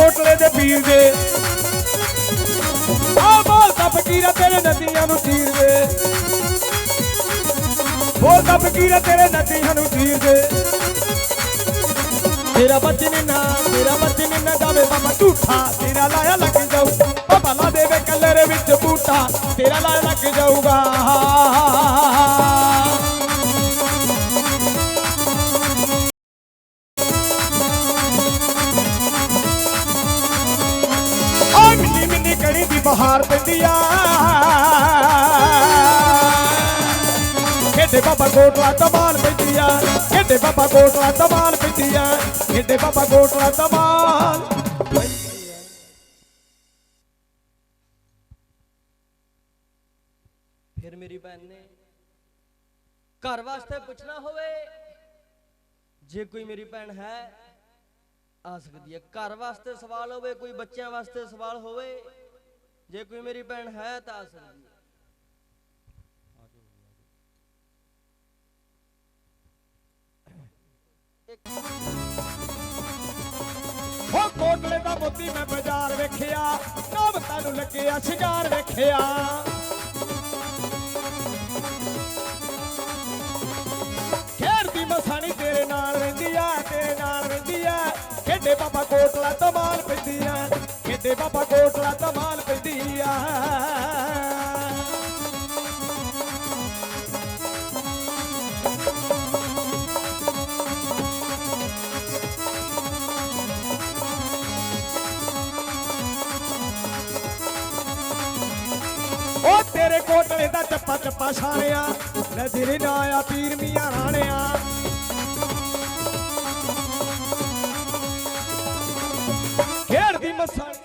ਕੋਟਲੇ ਦੇ ਪੀਰ ਦੇ। ਆ ਬੋਲਦਾ ਫਕੀਰਾ ਤੇਰੇ ਨਦੀਆਂ ਨੂੰ ਚੀਰ ਦੇ। ਬੋਲਦਾ ਫਕੀਰਾ ਤੇਰੇ ਨਦੀਆਂ ਨੂੰ ਚੀਰ ਦੇ। ਤੇਰਾ ਬਚਨ ਨਾ, ਤੇਰਾ ਬਚਨ ਨਾ ਜਾਵੇ ਬਾਬਾ ਝੂਠਾ। ਤੇਰਾ ਲਾਇਆ ਲੱਗ ਜਾਊ, ਬਾਬਾ ਲਾ ਦੇਵੇ ਕਲਰ ਵਿੱਚ ਬੂਟਾ। ਤੇਰਾ ਲਾਇਆ ਲੱਗ ਜਾਊਗਾ। ਕਣੀ ਦੀ ਖੇਡੇ ਬਾਬਾ ਕੋਟਲਾ ਤਮਾਲ ਪੈਂਦੀ ਖੇਡੇ ਬਾਬਾ ਕੋਟਲਾ ਤਮਾਲ ਪੈਂਦੀ ਖੇਡੇ ਬਾਬਾ ਕੋਟਲਾ ਤਮਾਲ ਫਿਰ ਮੇਰੀ ਭੈਣ ਨੇ ਘਰ ਵਾਸਤੇ ਪੁੱਛਣਾ ਹੋਵੇ, ਜੇ ਕੋਈ ਮੇਰੀ ਭੈਣ ਹੈ ਆ ਸਕਦੀ ਹੈ ਘਰ ਵਾਸਤੇ ਸਵਾਲ ਹੋਵੇ, ਕੋਈ ਬੱਚਿਆਂ ਵਾਸਤੇ ਸਵਾਲ ਹੋਵੇ ਜੇ ਕੋਈ ਮੇਰੀ ਭੈਣ ਹੈ ਤਾਂ ਆ ਹੋ। ਕੋਟਲੇ ਦਾ ਮੋਤੀ ਮੈਂ ਬਾਜ਼ਾਰ ਵੇਖਿਆ ਨਾਮਤਾਂ ਨੂੰ ਲੱਗਿਆ ਸ਼ਿੰਗਾਰ ਵੇਖਿਆ। ਖੇਰ ਦੀ ਮਸਾਣੀ ਤੇਰੇ ਨਾਲ ਰਹਿੰਦੀ ਆ, ਤੇਰੇ ਨਾਲ ਰਹਿੰਦੀ ਆ। ਖੇਡੇ ਬਾਬਾ ਕੋਟਲਾ ਤੋਂ ਤਮਾਲ ਪੈਂਦੀ ਆ, ਖੇਡੇ ਬਾਬਾ ਕੋਟਲਾ ਉਹ ਕੋਟਲੇ ਦਾ ਚੱਪਾ ਚੱਪਾ ਛਾਣਿਆ ਨਜ਼ਰ ਨਾ ਆ ਪੀਰ ਮੀਆਂ ਰਾਣਿਆ। ਖੇਡਦੀ ਮਸਾਣੀ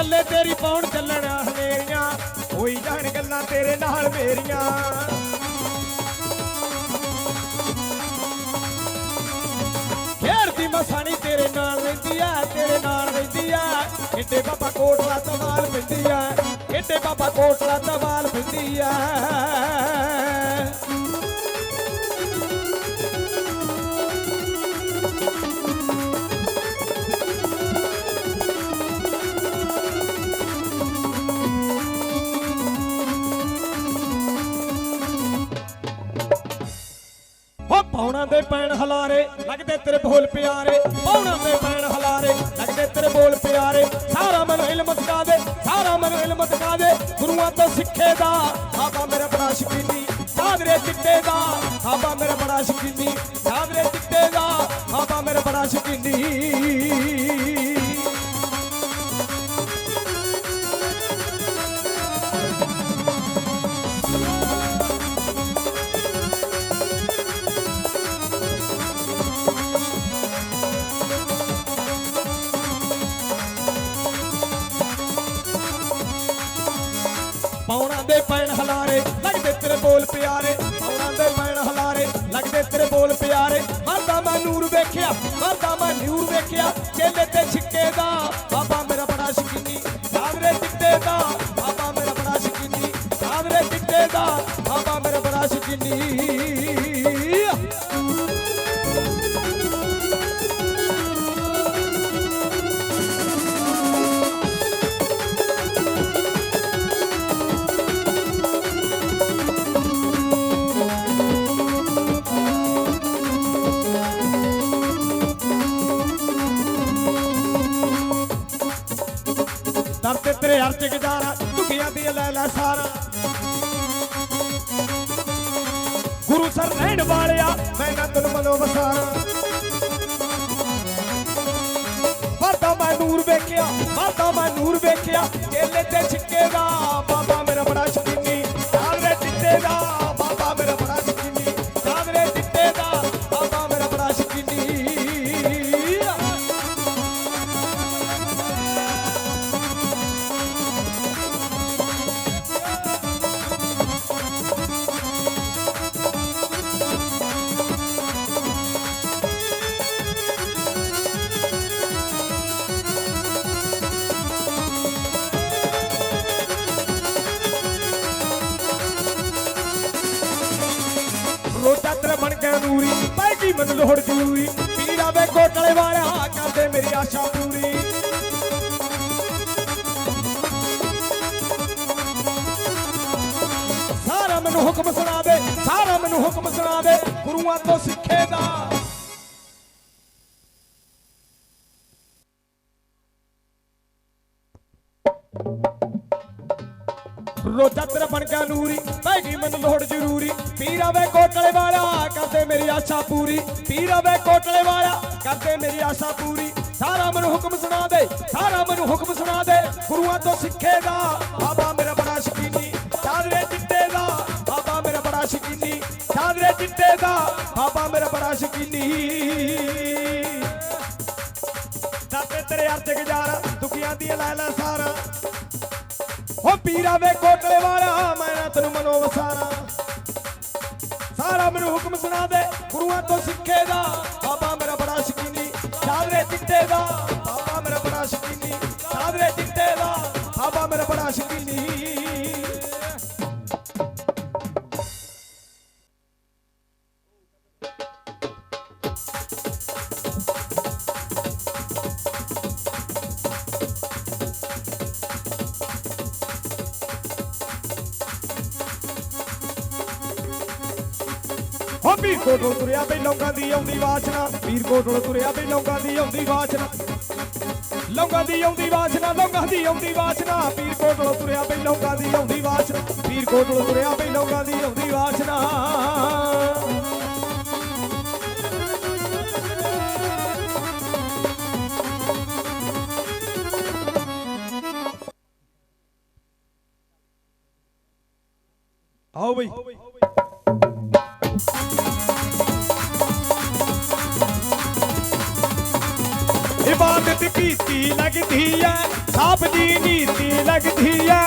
ਚੱਲੇ ਤੇਰੀ ਪੌਣ ਚੱਲਣਾ ਹਨੇਰੀਆਂ ਹੋਈ ਜਾਣ ਗੱਲਾਂ ਤੇਰੇ ਨਾਲ ਮੇਰੀਆਂ। ਖੇਡਦੀ ਮਸਾਣੀ ਤੇਰੇ ਨਾਲ ਰਹਿੰਦੀ ਆ, ਤੇਰੇ ਨਾਲ ਰਹਿੰਦੀ ਆ। ਏਡੇ ਬਾਬਾ ਕੋਟਲਾ ਤਵਾਲ ਪੈਂਦੀ ਆ ਏਡੇ ਬਾਬਾ ਕੋਟਲਾ ਤਵਾਲ ਪੈਂਦੀ ਆ। ਲੱਗਦੇ ਤੇਰੇ ਬੋਲ ਪਿਆਰੇ ਪੌਣਾ ਦੇ ਪੈਣ ਹਲਾਰੇ। ਲੱਗਦੇ ਤੇਰੇ ਬੋਲ ਪਿਆਰੇ, ਸਾਰਾ ਮਨ ਇਲਮ ਸਿਖਾ ਦੇ, ਸਾਰਾ ਮਨ ਇਲਮ ਸਿਖਾ ਦੇ। ਗੁਰੂਆਂ ਤੋਂ ਸਿੱਖੇ ਦਾ, ਬਾਬਾ ਮੇਰਾ ਬੜਾ ਸ਼ਕੀਨੀ। ਸਾਦਰੇ ਚਿੱਟੇ ਦਾ, ਬਾਬਾ ਮੇਰਾ ਬੜਾ ਸ਼ਕੀਨੀ। ਸਾਦਰੇ ਚਿੱਟੇ ਦਾ, ਬਾਬਾ ਮੇਰਾ ਬੜਾ ਸ਼ਕੀਨੀ। ਪੌਣਾ ਦੇ ਪੈਣ ਹਲਾਰੇ, ਲੱਗਦੇ ਤੇਰੇ ਬੋਲ ਪਿਆਰੇ। ਪੌਣਾ ਦੇ ਪੈਣ ਹਲਾਰੇ, ਲੱਗਦੇ ਤੇਰੇ ਬੋਲ ਪਿਆਰੇ। ਮਰਦਾ ਮੈਂ ਨੂਰ ਵੇਖਿਆ ਮਰਦਾ ਮੈਂ ਨੂਰ ਵੇਖਿਆ ਚੇਲੇ ਤੇ ਛਿੱਕੇ ਦਾ, ਬਾਬਾ ਮੇਰਾ ਬੜਾ ਸ਼ਕੀਨੀ। ਸਾਦਰੇ ਚਿੱਟੇ ਦਾ, ਬਾਬਾ ਮੇਰਾ ਬੜਾ ਸ਼ਕੀਨੀ। ਸਾਦਰੇ ਚਿੱਟੇ ਦਾ, ਬਾਬਾ ਮੇਰਾ ਬੜਾ ਸ਼ਕੀਨੀ। ਲੈ ਸਾਰਾ। ਗੁਰੂ ਸਰ ਰਹਿਣ ਵਾਲਿਆ, ਮੈਂ ਨਾ ਤਨ ਮਨੋ ਵਸਾਰਾ। ਮਰਦਾ ਮੈਂ ਨੂਰ ਵੇਖਿਆ ਮਰਦਾ ਮੈਂ ਨੂਰ ਵੇਖਿਆ, ਕੇਲੇ ਤੇ ਛਿੱਕੇ ਦਾ ਤੇਰੇ ਨੂਰੀ ਪੈ ਗਈ ਲੋੜ ਜ਼ਰੂਰੀ? ਪੀੜਾ ਵੇ ਕੋਟਲੇ ਵਾਲਿਆ ਕਰਦੇ ਮੇਰੀ ਆਸ਼ਾ ਪੂਰੀ। ਸਾਰਾ ਮੈਨੂੰ ਹੁਕਮ ਸੁਣਾ ਦੇ ਸਾਰਾ ਮੈਨੂੰ ਹੁਕਮ ਸੁਣਾ ਦੇ ਗੁਰੂਆਂ ਤੋਂ ਸਿੱਖੇ ਦਾ। ਰੋਜਾ ਤੇਰਾ ਬਣ ਗਿਆ ਨੂਰੀ। ਪੈ ਗਈ ਮੈਨੂੰ ਲੋੜ ਜ਼ਰੂਰੀ। ਪੀਰਾ ਵੇ ਕੋਟਲੇ ਵਾਲਾ, ਕਰਦੇ ਮੇਰੀ ਆਸ਼ਾ ਪੂਰੀ। ਪੀਰਾ ਵੇ ਕੋਟਲੇ ਵਾਲਾ, ਕਰਦੇ ਮੇਰੀ ਆਸ਼ਾ ਪੂਰੀ। ਸਾਰਾ ਮੈਨੂੰ ਹੁਕਮ ਸੁਣਾ ਦੇ, ਸਾਰਾ ਮੈਨੂੰ ਹੁਕਮ ਸੁਣਾ ਦੇ। ਗੁਰੂਆਂ ਤੋਂ ਸਿੱਖੇ ਬਾਬਾ ਮੇਰਾ ਬੜਾ ਸ਼ਕੀਨੀ। ਚਾਦਰੇ ਚਿੱਟੇ ਦਾ, ਬਾਬਾ ਮੇਰਾ ਬੜਾ ਸ਼ਕੀਨੀ। ਚਾਦਰੇ ਚਿੱਟੇ ਦਾ, ਬਾਬਾ ਮੇਰਾ ਬੜਾ ਸ਼ਕੀਨੀ। ਦਾਤੇ ਤੇਰੇ ਅਰਜ ਗੁਜ਼ਾਰਾ, ਦੁਖੀਆਂ ਦੀ ਲੈ ਲੈ ਸਾਰਾ। ਪੀਰਾ ਵੇ ਕੋਟਲੇ ਵਾਲਾ, ਮੈਂ ਨਾ ਤੈਨੂੰ ਮਨੋ ਵਸਾਰਾ। ਸਾਰਾ ਮੈਨੂੰ ਹੁਕਮ ਸੁਣਾ ਦੇ, ਗੁਰੂਆਂ ਤੋਂ ਸਿੱਖੇ ਦਾ। ਬਾਬਾ ਮੇਰਾ ਬੜਾ ਸ਼ਕੀਨੀ ਚਾਦਰੇ ਚਿੱਟੇ ਦਾ। ਪੀਰ ਕੋਟਲ ਤੁਰਿਆ ਬਈ ਲੋਕਾਂ ਦੀ ਆਉਂਦੀ ਵਾਸ਼ਨਾ ਪੀਰ ਕੋਟਲ ਤੁਰਿਆ ਬਈ ਲੋਕਾਂ ਦੀ ਆਉਂਦੀ ਵਾਸ਼ਨਾ ਲੋਕਾਂ ਦੀ ਆਉਂਦੀ ਵਾਸ਼ਨਾ ਲੋਕਾਂ ਦੀ ਆਉਂਦੀ ਵਾਸ਼ਨਾ ਪੀਰ ਕੋਟਲ ਤੁਰਿਆ ਬਈ ਲੋਕਾਂ ਦੀ ਆਉਂਦੀ ਵਾਸ਼ਨਾ ਪੀਰ ਕੋਟਲ ਤੁਰਿਆ ਬਈ ਲੌਂਗਾਂ ਦੀ ਆਉਂਦੀ ਵਾਸ਼ਨਾ ਆਓ ਬਈ। ਸਾਬ ਦੀ ਨੀਤੀ ਲੱਗਦੀ ਐ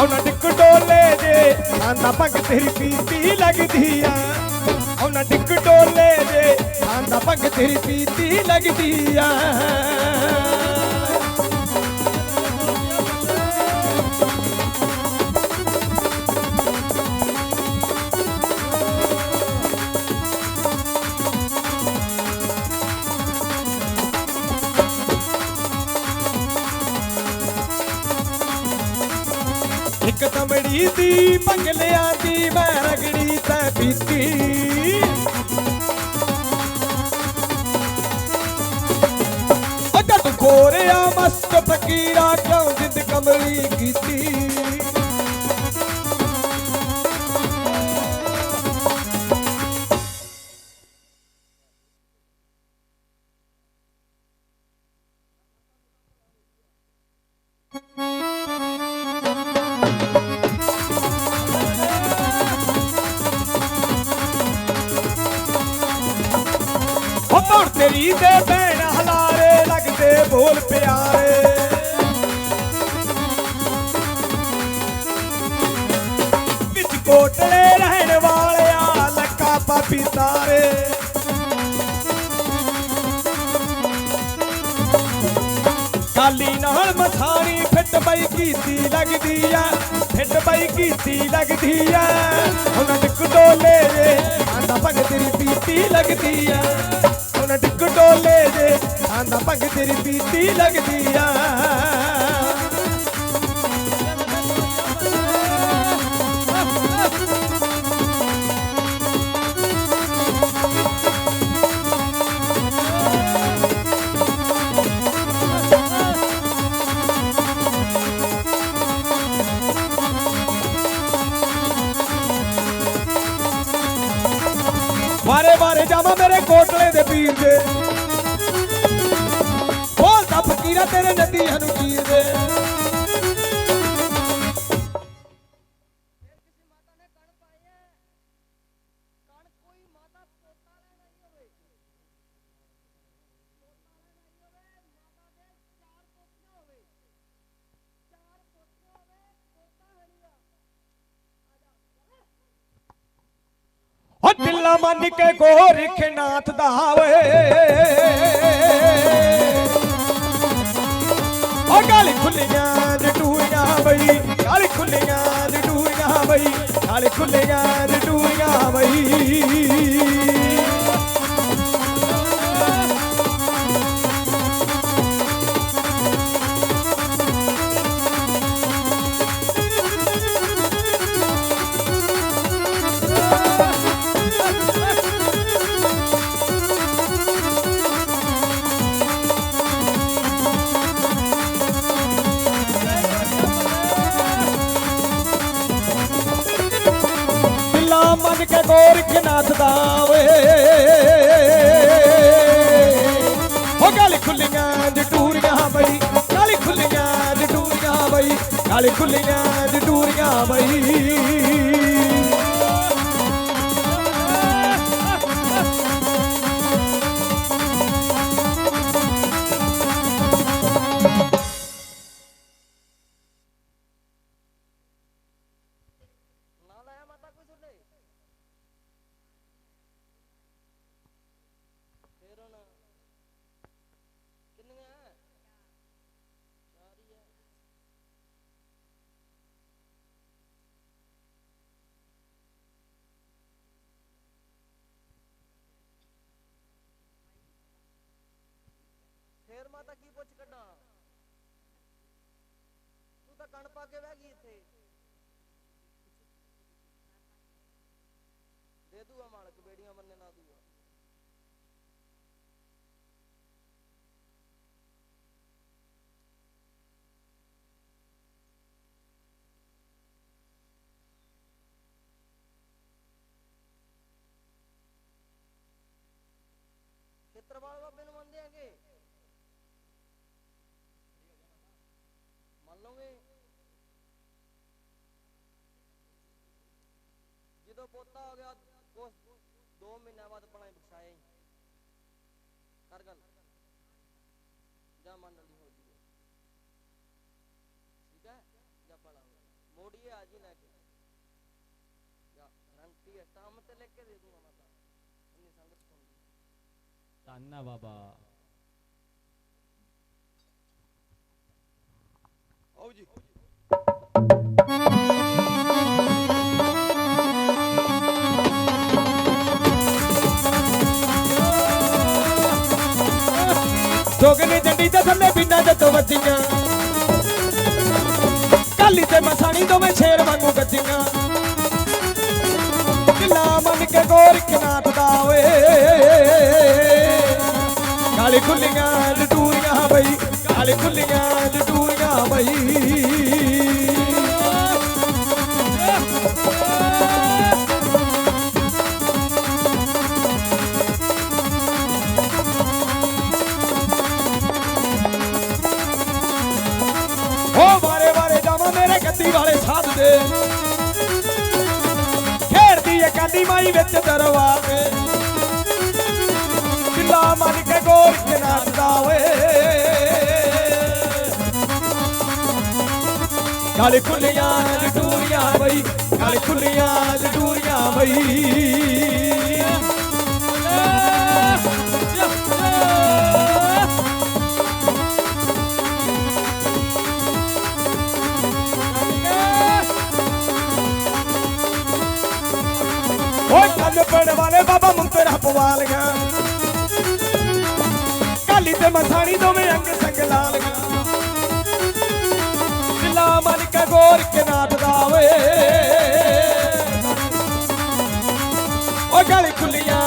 ਉਹਨਾਂ ਡਿੱਕ ਡੋਲੇ ਜੇ ਆਂਦਾ ਭੰਗ ਤੇਰੀ ਪੀਤੀ ਲੱਗਦੀ ਐ ਉਹਨਾਂ ਡਿੱਕ ਡੋਲੇ ਜੇ ਆਂਦਾ ਭੰਗ ਤੇਰੀ ਪੀਤੀ ਲੱਗਦੀ ਆ। ਇੱਕ ਤਮੜੀ ਦੀ ਮੰਗਲਿਆ ਦੀ ਮੈਂ ਰਗੜੀ ਤੈ ਪੀਤੀ। ਉਹ ਜੱਟ ਗੋਰਿਆ, ਮਸਤ ਫਕੀਰਾ ਕਿਉਂ ਜਿੰਦ ਕਮਲੀ ਕੀਤੀ? ਲੱਕਾ ਪਾਪੀ ਕਾਲੀ ਨਾਲ ਮਥਾਣੀ ਫਿੱਟ ਬਈ ਕੀਤੀ ਲੱਗਦੀ ਐ, ਫਿੱਟ ਬਈ ਕੀਤੀ ਲੱਗਦੀ ਐ। ਹੁਣ ਡਿੱਕ ਡੋਲੇ ਜੇ, ਆਂਦਾ ਭੰਗ ਤੇਰੀ ਪੀਤੀ ਲੱਗਦੀ ਐ। ਹੁਣ ਡਿੱਕ ਡੋਲੇ ਜੇ, ਆਂਦਾ ਭੰਗ ਤੇਰੀ ਪੀਤੀ ਲੱਗਦੀ ਐ। ਵਾਰੇ ਮੇਰੇ ਕੋਟਲੇ ਦੇ ਪੀਰ ਦੇ। ਬੋਲਦਾ ਫਕੀਰਾ ਤੇਰੇ ਨਦੀਆਂ ਨੂੰ ਚੀਰ ਦੇ। ਹੋ ਢਿੱਲਾ ਮੰਨ ਕੇ ਗੋਰਖ ਨਾਥ ਦਾ ਵੇ ਹੋ ਗਾਲੀ ਖੁੱਲੀਆਂ ਜਟੂਰੀਆਂ ਬਈ, ਗਾਲੀ ਖੁੱਲੀਆਂ ਜਟੂਰੀਆਂ ਬਈ, ਗਾਲੀ ਖੁੱਲੀਆਂ ਵੇ ਹੋ ਗਾਲੀ ਖੁੱਲੀਆਂ ਦੀ ਟੂਰੀਆਂ ਬਈ, ਗਾਲੀ ਖੁੱਲੀਆਂ ਦੀ ਟੂਰੀਆਂ ਬਈ, ਗਾਲੀ ਖੁੱਲੀਆਂ ਦੀ ਟੂਰੀਆਂ ਬਈ। ਤੂੰ ਤਾਂ ਕਣ ਪਾ ਕੇ ਬਹਿ ਗਈ ਇੱਥੇ ਦੇ ਦੂਗਾ ਮਾਲਕ ਬੇੜੀਆਂ ਬੰਨੇ ਲਾ ਦੂਗਾ ਖੇਤਰਵਾਲ ਬਾਬੇ ਨੂੰ ਮੰਨਦੇ ਹੈਗੇ ਮੰਨ ਲਓਗੇ ਜਦੋਂ ਪੋਤਾ ਹੋ ਗਿਆ ਉਸ 2 ਮਹੀਨਿਆਂ ਬਾਅਦ ਪਣਾ ਬਖਸ਼ਾਇਆ ਹੀ ਕਰ ਗੱਲ। ਜਾਂ ਮੰਨ ਲਈ ਹੋ ਜੀ ਠੀਕ ਹੈ? ਜਾਂ ਪੜਾ ਮੋੜੀਏ ਆ ਜੀ ਲੈ ਕੇ। ਜਾਂ ਗਰੰਟੀ ਹੈ ਸਟਾਮ ਤੇ ਲਿਖ ਕੇ ਦੇ ਦੂੰਗਾ ਮਾਤਾ ਇੰਨੀ ਸੰਗਤ ਸੁਣਦੀ ਧੰਨਾ ਬਾਬਾ। ਆਓ ਜੀ। ਜੋਗਨੇ ਜੰਡੀ ਤੇ ਥੱਲੇ ਬਿੰਨਾ ਜੱਤੋਂ ਵੱਜੀਆਂ। ਕਾਲੀ ਤੇ ਮਸਾਣੀ ਦੋਵੇਂ ਸ਼ੇਰ ਵਾਂਗੂ ਗੱਜੀਆਂ। ਕਿਲਾ ਮੰਨ ਕੇ ਗੋਰ ਦਾ ਓਏ। ਕਾਲੀ ਖੁੱਲੀਆਂ, ਲਟੂਰੀਆਂ ਬਈ ਕਾਲੀ ਖੁੱਲੀਆਂ। ਖੇਡਦੀ ਮਾਈ ਵਿੱਚ ਦਰਵਾਜ਼ੇ। ਕਿਲਾ ਮੰਨ ਕੇ ਗੋਲ ਕੇ ਨਾਚਦਾ ਓਏ। ਕਾਲੀ ਖੁੱਲੀਆਂ ਜਟੂਰੀਆਂ ਬਈ ਕਾਲੀ ਖੁੱਲੀਆਂ ਜਟੂਰੀਆਂ ਬਈ। ਵਾਲੇ ਬਾਬਾ ਮੁੰਤਰਾ ਪਵਾਲੀਆਂ ਕਾਲੀ ਤੇ ਮਸਾਣੀ ਦੋਵੇਂ ਅੰਗ ਸੰਗ ਲਾਲੀਆਂ। ਜਿਲਾ ਮਨ ਕਾ ਗੋਰ ਕੇ ਨਾਟ ਦਾਵੇ ਉਹ ਗਲ ਖੁੱਲੀਆਂ